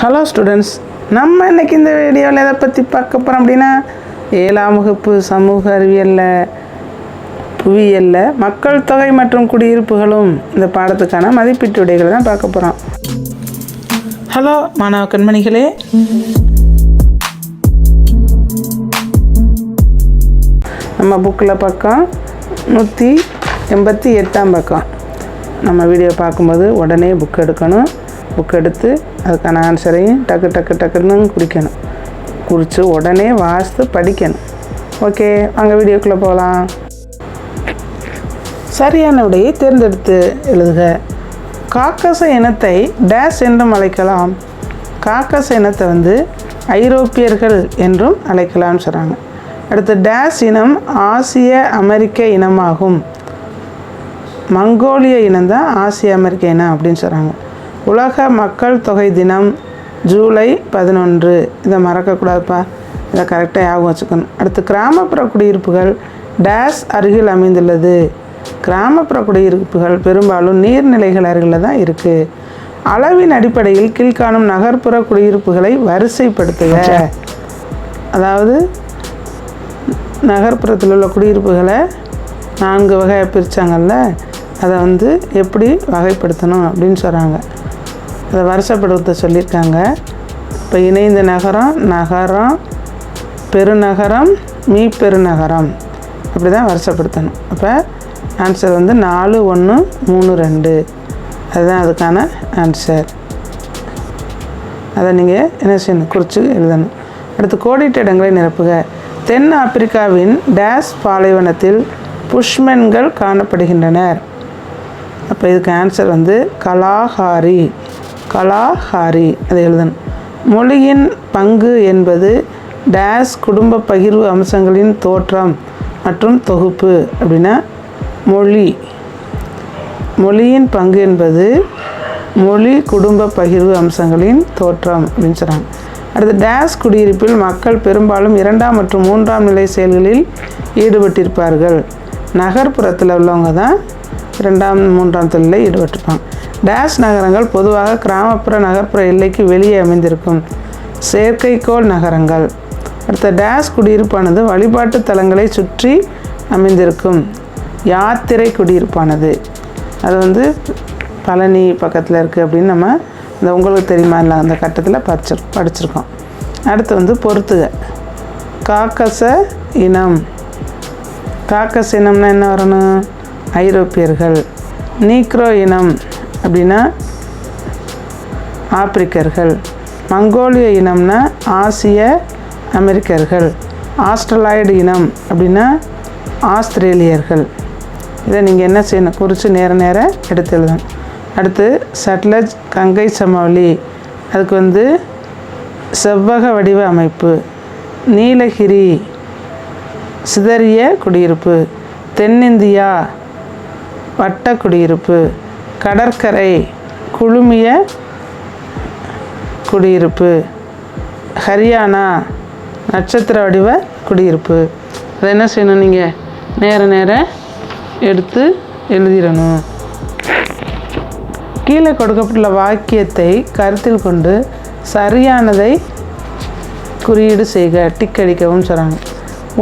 Hello students நம்ம இன்றைக்கி இந்த வீடியோவில் எதை பற்றி பார்க்க போகிறோம் அப்படின்னா ஏழாம் வகுப்பு சமூக அறிவியலில் புவியியலில் மக்கள் தொகை மற்றும் குடியிருப்புகளும் இந்த பாடத்துக்கான மதிப்பீட்டு விடைகளை தான் பார்க்க போகிறோம் ஹலோ மாணவ கண்மணிகளே. நம்ம புக்கில் பக்கம் நூற்றி எண்பத்தி எட்டாம் பக்கம். நம்ம வீடியோ பார்க்கும்போது உடனே புக் எடுக்கணும். புக் எடுத்து அதுக்கான ஆன்சரையும் டக்கு டக்கு டக்குன்னு குடிக்கணும். குறித்து உடனே வாசித்து படிக்கணும். ஓகே அங்கே வீடியோக்குள்ளே போகலாம். சரியான விடையை தேர்ந்தெடுத்து எழுதுக. காக்கச இனத்தை டேஸ் என்றும் அழைக்கலாம். காக்கச இனத்தை வந்து ஐரோப்பியர்கள் என்றும் அழைக்கலாம்னு சொல்கிறாங்க அடுத்து டேஸ் இனம் ஆசிய அமெரிக்க இனமாகும். மங்கோலிய இனம் தான் ஆசிய அமெரிக்க இனம் அப்படின்னு சொல்கிறாங்க உலக மக்கள் தொகை தினம் ஜூலை பதினொன்று. இதை மறக்கக்கூடாதுப்பா. இதை கரெக்டாக ஞாபகம் வச்சுக்கணும். அடுத்து கிராமப்புற குடியிருப்புகள் டேஸ் அருகில் அமைந்துள்ளது. கிராமப்புற குடியிருப்புகள் பெரும்பாலும் நீர்நிலைகள் அருகில் தான் இருக்குது அளவின் அடிப்படையில் கீழ்காணும் நகர்ப்புற குடியிருப்புகளை வரிசைப்படுத்துக. அதாவது நகர்ப்புறத்தில் உள்ள குடியிருப்புகளை நான்கு வகையாக பிரித்தாங்கல்ல அதை வந்து எப்படி வகைப்படுத்தணும் அப்படின்னு சொல்கிறாங்க அதை வருஷப்படுத்த சொல்லியிருக்காங்க. இப்போ இணைந்த நகரம் நகரம் பெருநகரம் மீ பெருநகரம் அப்படி தான் வருஷப்படுத்தணும். அப்போ ஆன்சர் வந்து நாலு ஒன்று மூணு ரெண்டு. அதுதான் அதுக்கான ஆன்சர் அதை நீங்கள் என்ன செய்யணும்? குறித்து எழுதணும். அடுத்து கோடிட்ட இடங்களை நிரப்புக. தென் ஆப்பிரிக்காவின் டேஸ் பாலைவனத்தில் புஷ்மென்கள் காணப்படுகின்றனர். அப்போ இதுக்கு ஆன்சர் வந்து கலாஹாரி. கலாஹாரி அதை எழுதணும். மொழியின் பங்கு என்பது டேஸ் குடும்ப பகிர்வு அம்சங்களின் தோற்றம் மற்றும் தொகுப்பு அப்படின்னா மொழி. மொழியின் பங்கு என்பது மொழி குடும்ப பகிர்வு அம்சங்களின் தோற்றம் அப்படின்னு சொல்கிறாங்க அடுத்து டேஸ் குடியிருப்பில் மக்கள் பெரும்பாலும் இரண்டாம் மற்றும் மூன்றாம் நிலை செயல்களில் ஈடுபட்டிருப்பார்கள். நகர்ப்புறத்தில் உள்ளவங்க தான் இரண்டாம் மூன்றாம் தொழிலில் ஈடுபட்டிருப்பாங்க. டேஸ் நகரங்கள் பொதுவாக கிராமப்புற நகர்ப்புற எல்லைக்கு வெளியே அமைந்திருக்கும். செயற்கைக்கோள் நகரங்கள். அடுத்த டேஸ் குடியிருப்பானது வழிபாட்டு தலங்களை சுற்றி அமைந்திருக்கும். யாத்திரை குடியிருப்பானது. அது வந்து பழனி பக்கத்தில் இருக்குது அப்படின்னு நம்ம இந்த உங்களுக்கு தெரியுமா இல்லை அந்த கட்டத்தில் படிச்சிரு படிச்சிருக்கோம். அடுத்து வந்து பொறுத்துக. காக்கச இனம். காக்கஸ் இனம்னா என்ன வரணும்? ஐரோப்பியர்கள். நீக்ரோ இனம். அப்படின்னா ஆப்பிரிக்கர்கள். மங்கோலிய இனம்னா ஆசிய அமெரிக்கர்கள். ஆஸ்ட்ரலாய்டு இனம் அப்படின்னா ஆஸ்திரேலியர்கள். இதை நீங்கள் என்ன செய்யணும்? குறித்து நேர நேர எடுத்து எழுதணும். அடுத்து சட்லஜ் கங்கை சமவெளி. அதுக்கு வந்து செவ்வக வடிவ அமைப்பு. நீலகிரி சிதறிய குடியிருப்பு. தென்னிந்தியா வட்ட குடியிருப்பு. கடற்கரை குழுமிய குடியிருப்பு. ஹரியானா நட்சத்திர வடிவ குடியிருப்பு. அதை என்ன செய்யணும் நீங்கள் நேர நேர எடுத்து எழுதிடணும். கீழே கொடுக்கப்பட்டுள்ள வாக்கியத்தை கருத்தில் கொண்டு சரியானதை குறியீடு செய்க டிக் அடிக்கவும் சொல்கிறாங்க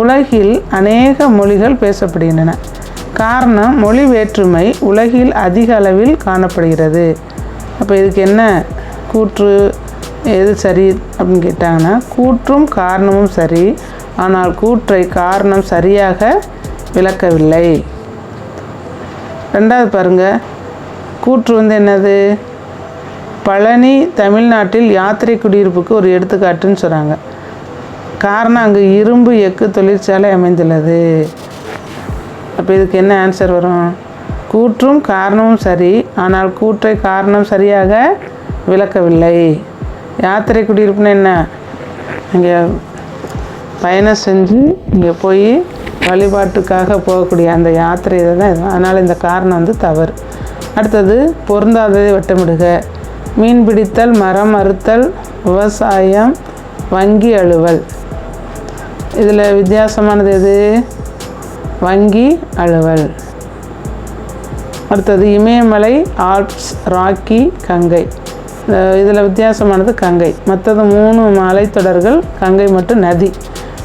உலகில் அநேக மொழிகள் பேசப்படுகின்றன. காரணம் மொழி வேற்றுமை உலகில் அதிக அளவில் காணப்படுகிறது. அப்போ இதுக்கு என்ன? கூற்று எது சரி அப்படின்னு கேட்டாங்கன்னா கூற்றும் காரணமும் சரி ஆனால் கூற்றை காரணம் சரியாக விளக்கவில்லை. ரெண்டாவது பாருங்கள் கூற்று வந்து என்னது? பழனி தமிழ்நாட்டில் யாத்திரை குடியிருப்புக்கு ஒரு எடுத்துக்காட்டுன்னு சொல்கிறாங்க காரணம் அங்கு இரும்பு எக்கு தொழிற்சாலை அமைந்துள்ளது. அப்போ இதுக்கு என்ன ஆன்சர் வரும்? கூற்றும் காரணமும் சரி ஆனால் கூற்றை காரணம் சரியாக விளக்கவில்லை. யாத்திரை குடியிருப்புன்னு என்ன? அங்கே பயணம் செஞ்சு இங்கே போய் வழிபாட்டுக்காக போகக்கூடிய அந்த யாத்திரை இதை தான் இது. அதனால் இந்த காரணம் வந்து தவறு. அடுத்தது பொருந்தாததை வட்டமிடுக. மீன் பிடித்தல் மரம் அறுத்தல் விவசாயம் வங்கி அலுவல். இதில் வித்தியாசமானது எது? வங்கி அலுவல். அடுத்தது இமயமலை ஆல்ப்ஸ் ராக்கி கங்கை. இதில் வித்தியாசமானது கங்கை. மற்றது மூணு மலைத்தொடர்கள் கங்கை மற்றும் நதி.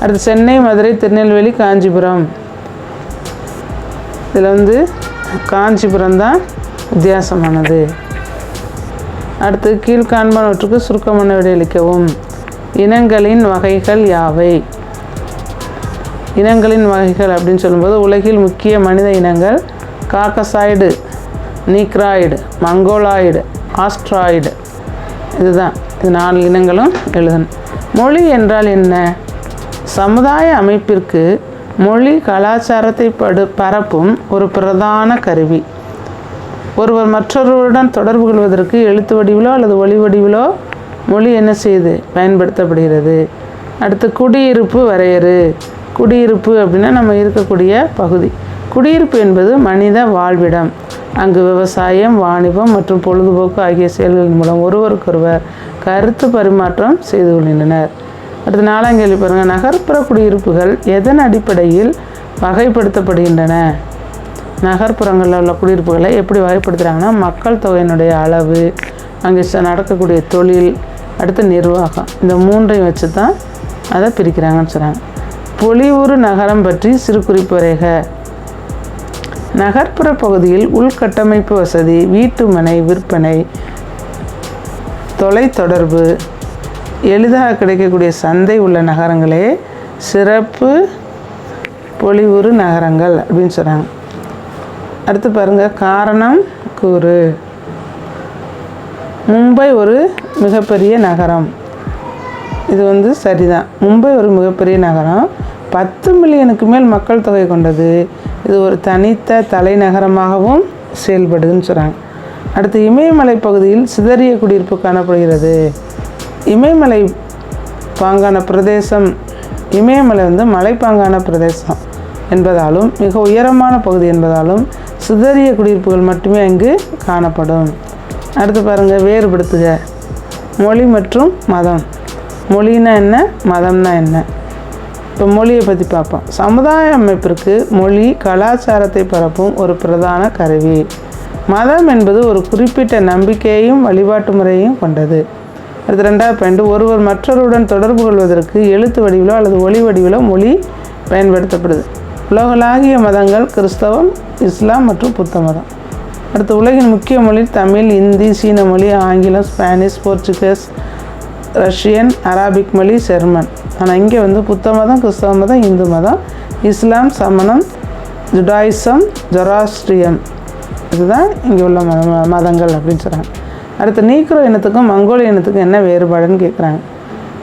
அடுத்து சென்னை மதுரை திருநெல்வேலி காஞ்சிபுரம். இதில் வந்து காஞ்சிபுரம் தான் வித்தியாசமானது. அடுத்து கீழ்காண்பனவற்றுக்கு சுருக்கமான விடையளிக்கவும் இனங்களின் வகைகள் யாவை? இனங்களின் வகைகள் அப்படின்னு சொல்லும்போது உலகில் முக்கிய மனித இனங்கள் காக்கசாய்டு நீக்ராய்டு மங்கோலாய்டு ஆஸ்ட்ராய்டு. இதுதான். இது நாலு இனங்களும் எழுதணும். மொழி என்றால் என்ன? சமுதாய அமைப்பிற்கு மொழி கலாச்சாரத்தை படு பரப்பும் ஒரு பிரதான கருவி. ஒருவர் மற்றொருவருடன் தொடர்பு கொள்வதற்கு எழுத்து வடிவிலோ அல்லது ஒளி வடிவிலோ மொழி என்ன செய்யுது பயன்படுத்தப்படுகிறது? அடுத்து குடியிருப்பு வரையறு. குடியிருப்பு அப்படின்னா நம்ம இருக்கக்கூடிய பகுதி. குடியிருப்பு என்பது மனித வாழ்விடம். அங்கு விவசாயம் வாணிபம் மற்றும் பொழுதுபோக்கு ஆகிய செயல்களின் மூலம் ஒருவருக்கொருவர் கருத்து பரிமாற்றம் செய்து கொள்கின்றனர். அடுத்து நாலாம் கேள்வி பாருங்கள் நகர்ப்புற குடியிருப்புகள் எதன் அடிப்படையில் வகைப்படுத்தப்படுகின்றன? நகர்ப்புறங்களில் உள்ள குடியிருப்புகளை எப்படி வகைப்படுத்துகிறாங்கன்னா மக்கள் தொகையினுடைய அளவு அங்கே நடக்கக்கூடிய தொழில் அடுத்து நிர்வாகம் இந்த மூன்றையும் வச்சு தான் அதை பிரிக்கிறாங்கன்னு சொல்கிறாங்க பொலிவுறு நகரம் பற்றி சிறு குறிப்பு வரைக. நகர்ப்புற பகுதியில் உள்கட்டமைப்பு வசதி வீட்டுமனை விற்பனை தொலைத்தொடர்பு எளிதாக கிடைக்கக்கூடிய சந்தை உள்ள நகரங்களே சிறப்பு பொலிவுறு நகரங்கள் அப்படின்னு சொல்கிறாங்க அடுத்து பாருங்கள் காரணம் கூறு. மும்பை ஒரு மிகப்பெரிய நகரம். இது வந்து சரிதான். மும்பை ஒரு மிகப்பெரிய நகரம். பத்து மில்லியனுக்கு மேல் மக்கள் தொகை கொண்டது. இது ஒரு தனித்த தலைநகரமாகவும் செயல்படுதுன்னு சொல்கிறாங்க அடுத்து இமயமலை பகுதியில் சிதறிய குடியிருப்பு காணப்படுகிறது. இமயமலை பாங்கான பிரதேசம் இமயமலை வந்து மலைப்பாங்கான பிரதேசம் என்பதாலும் மிக உயரமான பகுதி என்பதாலும் சிதறிய குடியிருப்புகள் மட்டுமே அங்கு காணப்படும். அடுத்து பாருங்கள் வேறுபடுத்துக. மொழி மற்றும் மதம். மொழினா என்ன? மதம்னா என்ன? இப்போ மொழியை பற்றி பார்ப்போம். சமுதாய அமைப்பிற்கு மொழி கலாச்சாரத்தை பரப்பும் ஒரு பிரதான கருவி. மதம் என்பது ஒரு குறிப்பிட்ட நம்பிக்கையையும் வழிபாட்டு முறையையும் கொண்டது. அடுத்து ரெண்டாவது பாயிண்ட் ஒருவர் மற்றவருடன் தொடர்பு கொள்வதற்கு எழுத்து வடிவிலோ அல்லது ஒளி வடிவிலோ மொழி பயன்படுத்தப்படுது. உலகளாகிய மதங்கள் கிறிஸ்தவம் இஸ்லாம் மற்றும் புத்த மதம். அடுத்து உலகின் முக்கிய மொழி தமிழ் இந்தி சீன மொழி ஆங்கிலம் ஸ்பானிஷ் போர்ச்சுகீஸ் ரஷ்யன் அராபிக் மொழி ஜெர்மன். ஆனால் இங்கே வந்து புத்த மதம் கிறிஸ்தவ மதம் இந்து மதம் இஸ்லாம் சமணம் ஜுடாயிசம் ஜொராஸ்ட்ரியம். இதுதான் இங்கே உள்ள மத ம- மதங்கள் அப்படின்னு சொல்கிறாங்க அடுத்து நீக்ரோ இனத்துக்கும் மங்கோலிய இனத்துக்கும் என்ன வேறுபாடுன்னு கேட்குறாங்க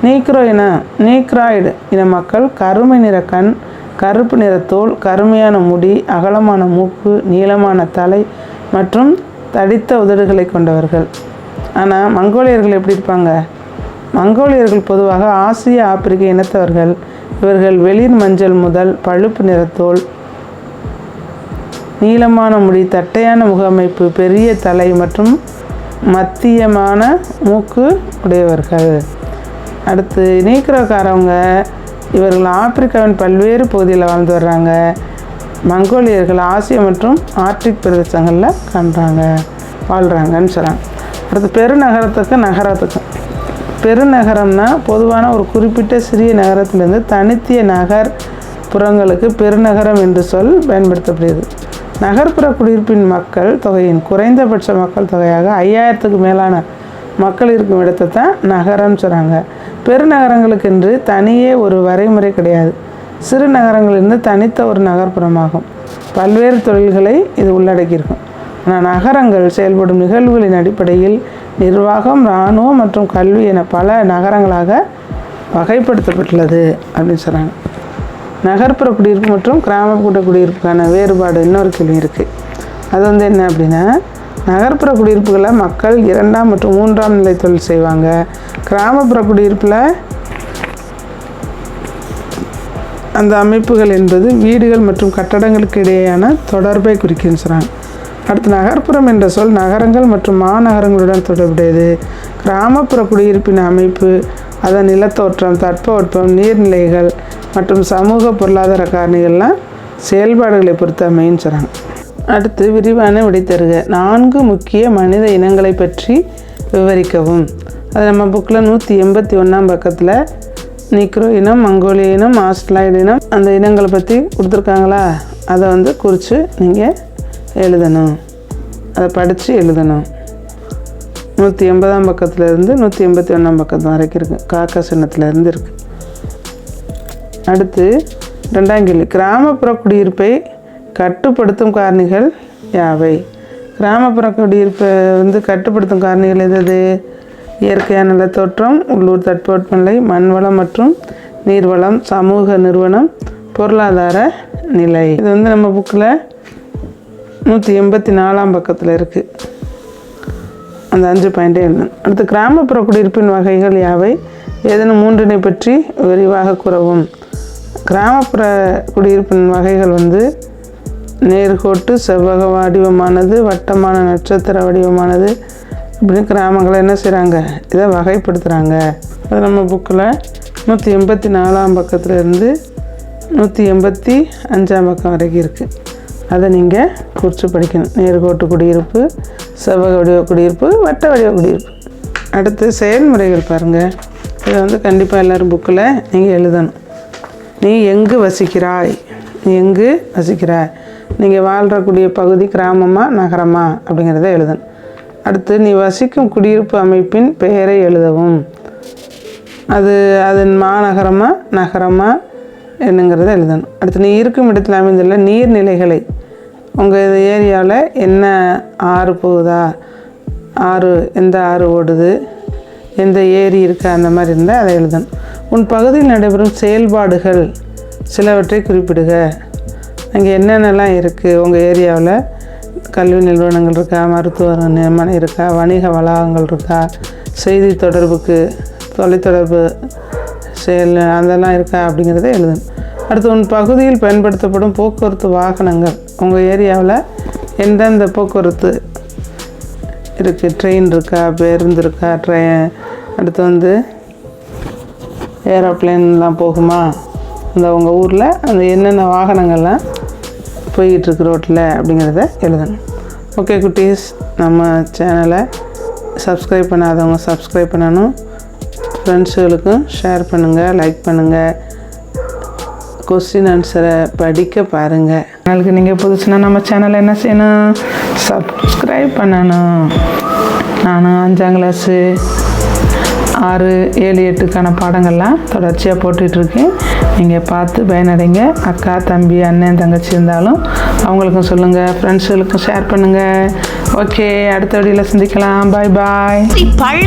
நீக்ரோ இனம் நீக்ராய்டு இன மக்கள் கருமை நிற கண் கருப்பு நிற தோல் கருமையான முடி அகலமான மூக்கு நீளமான தலை மற்றும் தடித்த உதடுகளை கொண்டவர்கள். ஆனால் மங்கோலியர்கள் எப்படி இருப்பாங்க? மங்கோலியர்கள் பொதுவாக ஆசிய ஆப்பிரிக்க இனத்தவர்கள். இவர்கள் வெளிர் மஞ்சள் முதல் பழுப்பு நிறத்தோல் நீளமான முடி தட்டையான முகமைப்பு பெரிய தலை மற்றும் மத்தியமான மூக்கு உடையவர்கள். அடுத்து நீக்ரோக்காரவங்க இவர்கள் ஆப்பிரிக்காவின் பல்வேறு பகுதியில் வாழ்ந்து வர்றாங்க. மங்கோலியர்கள் ஆசியா மற்றும் ஆர்டிக் பிரதேசங்களில் காண்றாங்க வாழ்கிறாங்கன்னு சொல்கிறாங்க அடுத்து பெருநகரத்துக்கு நகரத்துக்கும் பெருநகரம்னா பொதுவான ஒரு குறிப்பிட்ட சிறிய நகரத்திலிருந்து தனித்திய நகர் புறங்களுக்கு பெருநகரம் என்று சொல் பயன்படுத்தப்படுகிறது. நகர்ப்புற குடியிருப்பின் மக்கள் தொகையின் குறைந்தபட்ச மக்கள் தொகையாக ஐயாயிரத்துக்கு மேலான மக்கள் இருக்கும் இடத்தை தான் நகரம்னு சொல்கிறாங்க பெருநகரங்களுக்கென்று தனியே ஒரு வரைமுறை கிடையாது. சிறு நகரங்களிலிருந்து தனித்த ஒரு நகர்ப்புறமாகும். பல்வேறு தொழில்களை இது உள்ளடக்கியிருக்கும். ஆனால் நகரங்கள் செயல்படும் நிகழ்வுகளின் அடிப்படையில் நிர்வாகம் இராணுவம் மற்றும் கல்வி என பல நகரங்களாக வகைப்படுத்தப்பட்டுள்ளது அப்படின்னு சொல்கிறாங்க நகர்ப்புற குடியிருப்பு மற்றும் கிராமப்புற குடியிருப்புக்கான வேறுபாடு இன்னொரு கேள்வி இருக்குது அது வந்து என்ன அப்படின்னா நகர்ப்புற குடியிருப்புகளை மக்கள் இரண்டாம் மற்றும் மூன்றாம் நிலை தொழில் செய்வாங்க. கிராமப்புற குடியிருப்பில் அந்த அமைப்புகள் என்பது வீடுகள் மற்றும் கட்டடங்களுக்கு இடையேயான தொடர்பை குறிக்குன்னு சொல்கிறாங்க அடுத்து நகர்ப்புறம் என்ற சொல் நகரங்கள் மற்றும் மாநகரங்களுடன் தொடர்புடையது. கிராமப்புற குடியிருப்பின் அமைப்பு அதன் நிலத்தோற்றம் தட்பவெப்பம் நீர்நிலைகள் மற்றும் சமூக பொருளாதார காரணிகள்லாம் செயல்பாடுகளை பொறுத்து அமைன்னு சொல்கிறாங்க அடுத்து விரிவான விடை நான்கு முக்கிய மனித இனங்களை பற்றி விவரிக்கவும். அது நம்ம புக்கில் நூற்றி எண்பத்தி ஒன்றாம் பக்கத்தில் நீக்ரோ இனம் மங்கோலிய இனம் ஆஸ்ட்ராய்டு இனம் அந்த இனங்களை பற்றி கொடுத்துருக்காங்களா? அதை வந்து குறித்து நீங்கள் எழுதணும். அதை படித்து எழுதணும். நூற்றி எண்பதாம் பக்கத்துலேருந்து நூற்றி எண்பத்தி ஒன்றாம் பக்கத்து வரைக்கும் இருக்குது காக்கா சின்னத்துலேருந்து இருக்குது அடுத்து ரெண்டாம் கேள்வி. கிராமப்புற குடியிருப்பை கட்டுப்படுத்தும் காரணிகள் யாவை? கிராமப்புற குடியிருப்பை வந்து கட்டுப்படுத்தும் காரணிகள் எது? இயற்கையான நிலத்தோற்றம் உள்ளூர் தட்பவெப்பநிலை மண்வளம் மற்றும் நீர்வளம் சமூக நிறுவனம் பொருளாதார நிலை. இது வந்து நம்ம புக்கில் நூற்றி எண்பத்தி நாலாம் பக்கத்தில் இருக்குது அந்த அஞ்சு பாயிண்டே எழுதணும் அடுத்து கிராமப்புற குடியிருப்பின் வகைகள் யாவை? ஏதேனும் மூன்றினை பற்றி விரிவாக கூறவும். கிராமப்புற குடியிருப்பின் வகைகள் வந்து நேர்கோட்டு செவ்வக வடிவமானது வட்டமான நட்சத்திர வடிவமானது. இப்படின்னு கிராமங்களை என்ன செய்கிறாங்க இதை வகைப்படுத்துகிறாங்க அது நம்ம புக்கில் நூற்றி எண்பத்தி நாலாம் பக்கத்துலேருந்து நூற்றி எண்பத்தி அஞ்சாம் பக்கம் வரைக்கும் இருக்குது அதை நீங்கள் குறித்து படிக்கணும். நேர்கோட்டு குடியிருப்பு செவ்வக வடிவ குடியிருப்பு வட்ட வடிவ குடியிருப்பு. அடுத்து செயல்முறைகள் பாருங்கள் இதை வந்து கண்டிப்பாக எல்லோரும் புக்கில் நீங்கள் எழுதணும். நீ எங்கு வசிக்கிறாய்? நீ எங்கு வசிக்கிறாய்? நீங்கள் வாழ்கிறக்கூடிய பகுதி கிராமமா நகரமா? அப்படிங்கிறத எழுதணும். அடுத்து நீ வசிக்கும் குடியிருப்பு அமைப்பின் பெயரை எழுதவும். அது அதன் மாநகரமா நகரமாக என்னங்கிறத எழுதணும். அடுத்து நீ இருக்கும் இடத்தில் அமைந்துள்ள நீர்நிலைகளை உங்கள் ஏரியாவில் என்ன ஆறு போகுதா? ஆறு எந்த ஆறு ஓடுது? எந்த ஏரி இருக்கா? அந்த மாதிரி இருந்தால் அதை எழுதணும். உன் பகுதியில் நடைபெறும் செயல்பாடுகள் சிலவற்றை குறிப்பிடுக. அங்கே என்னென்னலாம் இருக்குது உங்கள் ஏரியாவில் கல்வி நிறுவனங்கள் இருக்கா? மருத்துவ நியமனம் இருக்கா? வணிக வளாகங்கள் இருக்கா? செய்தி தொடர்புக்கு தொலைத்தொடர்பு செயல் அதெல்லாம் இருக்கா அப்படிங்கிறத எழுதணும் அடுத்து உன் பகுதியில் பயன்படுத்தப்படும் போக்குவரத்து வாகனங்கள். உங்கள் ஏரியாவில் எந்தெந்த போக்குவரத்து இருக்குது ட்ரெயின் இருக்கா? பேருந்து இருக்கா? ட்ரெ அடுத்து வந்து ஏரோப்ளேன்லாம் போகுமா? அந்த உங்கள் ஊரில் அந்த என்னென்ன வாகனங்கள்லாம் போய்கிட்டுருக்கு ரோட்டில் அப்படிங்கிறத எழுதணும் ஓகே குட்டீஸ் நம்ம சேனலை சப்ஸ்கிரைப் பண்ணாதவங்க சப்ஸ்கிரைப் பண்ணணும். ஃப்ரெண்ட்ஸுகளுக்கும் ஷேர் பண்ணுங்கள் லைக் பண்ணுங்கள் கொஸ்டின் ஆன்சரை படிக்க பாருங்கள் சேனலுக்கு நீங்கள் புதுசுனா நம்ம சேனலை என்ன செய்யணும்? சப்ஸ்கிரைப் பண்ணணும். நானும் அஞ்சாம் கிளாஸு ஆறு ஏழு எட்டுக்கான பாடங்கள்லாம் தொடர்ச்சியாக போட்டுட்ருக்கேன். நீங்கள் பார்த்து பயனடைங்க. அக்கா தம்பி அண்ணன் தங்கச்சி இருந்தாலும் அவங்களுக்கும் சொல்லுங்கள் ஃப்ரெண்ட்ஸுகளுக்கும் ஷேர் பண்ணுங்கள் ஓகே அடுத்த வீடியோவில் சந்திக்கலாம். பாய் பாய் பல